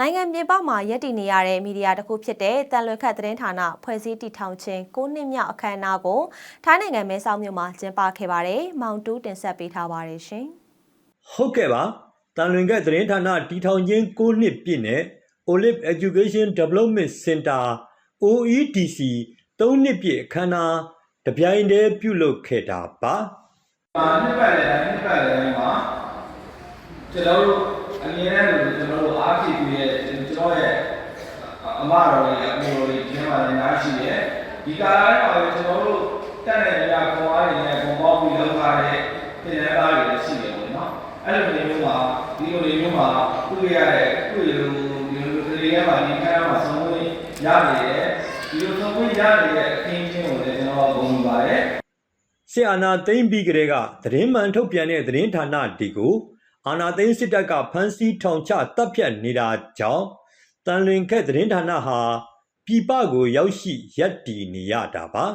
နိုင်ငံမြေပမှာရပ်တည်နေရတဲ့မီဒီယာတစ်ခုဖြစ်တဲ့တန်လွင်ခတ်သတင်းဌာနဖွဲ့စည်းတည်ထောင်ခြင်း9နှစ်မြောက်အခမ်းအနားကိုထိုင်းနိုင်ငံမဲဆောက်မြို့မှာကျင်းပခဲ့ပါတယ်။မောင်တူးတင်ဆက်ပေးထားပါတယ်ရှင်။ဟုတ်ကဲ့ပါတန်လွင်ကသတင်းဌာနတီထောင်ချင်း9နှစ်ပြည့်နဲ့ Olive Education Development Center OEDC 3နှစ်ပြည့်အခမ်းအနားတပြိုင်တည်းပြုလုပ်ခဲ့တာပါအာနှစ်ပတ်လည်းတိုင်းနှစ်ပတ်လည်းတိုင်းမှာကျွန်တော်တို့ အမြဲတမ်းလို့ကျွန်တော်တို့အားဖြည့်ပြီးရဲ့ကျွန်တော်ရဲ့အမတော်တွေအမေတော်တွေဒီမှာလည်းနားရှိတယ်ဒီကာလထဲမှာလည်းကျွန်တော်တို့တက်တဲ့နေရာခွန်အားတွေနဲ့ပုံပေါင်းပြီးလောက်ထားတဲ့တင်တဲ့သားတွေလည်းရှိတယ်ပေါ့နော်အဲ့လိုနေမျိုးမှာဒီလိုနေမျိုးမှာတွေ့ရတဲ့တွေ့လို့ဒီလိုကလေးရမှာဒီခါမှာဆုံးဝင်ရနေတယ်ဒီလိုဆုံးဝင်ရနေတဲ့အခင်းချင်းကိုလည်းကျွန်တော်ကဂုဏ်ယူပါတယ်ဆရာနာသိမ့်ပြီးကလေးကသတင်းမှန်ထုတ်ပြန်တဲ့သတင်းဌာနဒီကို အာနာသိန်းစစ်တပ်ကဖမ်းဆီးထောင်ချတပ်ဖြတ်နေတာကြောင့်တန်လွင်ခက်သတင်းဌာနဟာပြည်ပကိုရောက်ရှိရပ်တည်နေရတာပါ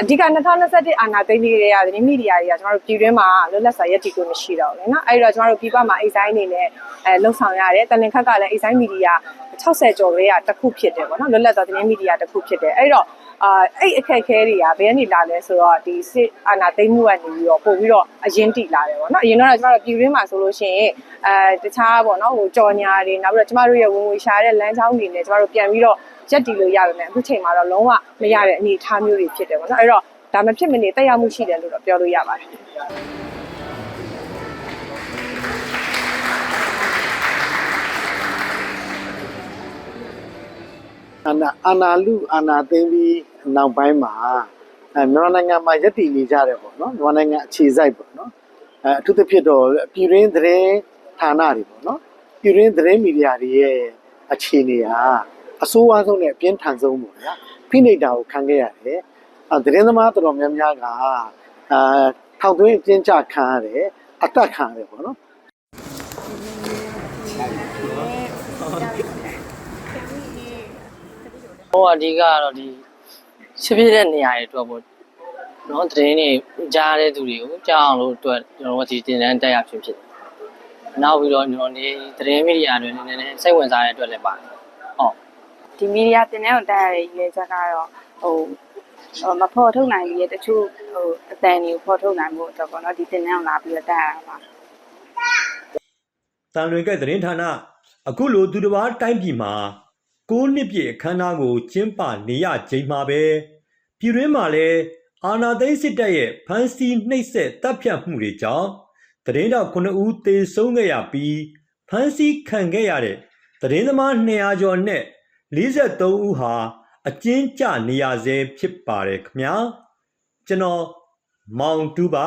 အဓိက2021အာဏာသိမ်းပြီးတဲ့ရသတင်းမီဒီယာတွေကကျမတို့ပြည်တွင်းမှာလွတ်လပ်စွာရပ်တည်ခွင့်မရှိတော့ဘူးလေနော်အဲဒီတော့ကျမတို့ပြည်ပမှာအိတ်ဆိုင်အနေနဲ့အဲလှုပ်ဆောင်ရတယ်တန်လင်ခက်ကလည်းအိတ်ဆိုင်မီဒီယာ60ကျော်ပဲရတစ်ခုဖြစ်တယ်ပေါ့နော်လွတ်လပ်သောသတင်းမီဒီယာတစ်ခုဖြစ်တယ်အဲဒီတော့ အာအဲ့အခက်အခဲတွေကဘယ်ကနေလာလဲဆိုတော့ဒီစစ်အာဏာသိမ်းမှုကနေပြီးတော့ပို့ပြီးတော့အရင်တိလာတယ်ပေါ့နော်အရင်တော့ကျမတို့ပြည်တွင်းမှာဆိုလို့ရှိရင်အဲတခြားပေါ့နော်ဟိုကြော်ညာတွေနောက်ပြီးတော့ကျမတို့ရဲ့ဝင်ငွေရှာတဲ့လမ်းကြောင်းတွေနဲ့ကျမတို့ပြန်ပြီးတော့ရက်တီလို့ရပါမယ်အခုချိန်မှာတော့လုံးဝမရတဲ့အနေအထားမျိုးတွေဖြစ်တယ်ပေါ့နော်အဲ့တော့ဒါမဖြစ်မနေတက်ရောက်မှုရှိတယ်လို့တော့ပြောလို့ရပါတယ်အာနာအာနာလူအာနာသိမ့်ပြီး နောက်ပိုင်းမှာအဲမြန်မာနိုင်ငံမှာယက်တည်နေကြတယ်ပေါ့နော်မြန်မာနိုင်ငံအခြေစိုက်ပေါ့နော်အဲအထူးသဖြင့်တော့ပြည်ရင်းသတင်းဌာနတွေပေါ့နော်ပြည်ရင်းသတင်းမီဒီယာတွေရဲ့အခြေအနေဟာအဆိုးအဝါဆုံးနဲ့အပြင်းထန်ဆုံးပေါ့ဗျာဖိနှိပ်တာကိုခံခဲ့ရတယ်အဲသတင်းသမားတော်တော်များများကအာထောင်သွင်းအကျဉ်းချခံရတယ်အသက်ခံရတယ်ပေါ့နော်ဟိုအဓိကကတော့ဒီ ဖြစ်ဖြစ်တဲ့နေရာတွေအတွက်ပေါ့နော်သတင်းတွေကြားတဲ့သူတွေကိုကြားအောင်လို့အတွက်ကျွန်တော်တို့ဒီတင်တန်းတက်ရဖြစ်ဖြစ်တယ်။နောက်ပြီးတော့ကျွန်တော်ဒီသတင်းမီဒီယာတွေနည်းနည်းစိတ်ဝင်စားတဲ့အတွက်လည်းပါတယ်။ဟုတ်ဒီမီဒီယာတင်တဲ့ကိုတက်ရတဲ့ရည်ရွယ်ချက်ကတော့ဟိုဟိုမဖော်ထုတ်နိုင်ရဲ့တချို့ဟိုအတန်တွေကိုဖော်ထုတ်နိုင်မှုအတွက်ပေါ့နော်ဒီတင်တဲ့ကိုလာပြီးတော့တက်ရတာပါတန်လွင်ကသတင်းဌာနအခုလိုသူတစ်ပါးတိုင်းပြည်မှာ 9နှစ်ပြည့်အခမ်းအနားကို ကျင်းပနေရချိန်မှာပဲပြည်တွင်းမှာလည်းအာဏာသိမ်းစစ်တပ်ရဲ့ဖမ်းဆီးနှိပ်စက်တပ်ဖြတ်မှုတွေကြောင့်သတင်းတောက်9ဦးသေဆုံးခဲ့ရပြီးဖမ်းဆီးခံခဲ့ရတဲ့သတင်းသမား200ကျော်နဲ့43ဦးဟာအကျဉ်းကျနေရဆဲဖြစ်ပါတယ်ခင်ဗျာကျွန်တော်မောင်တူးပါ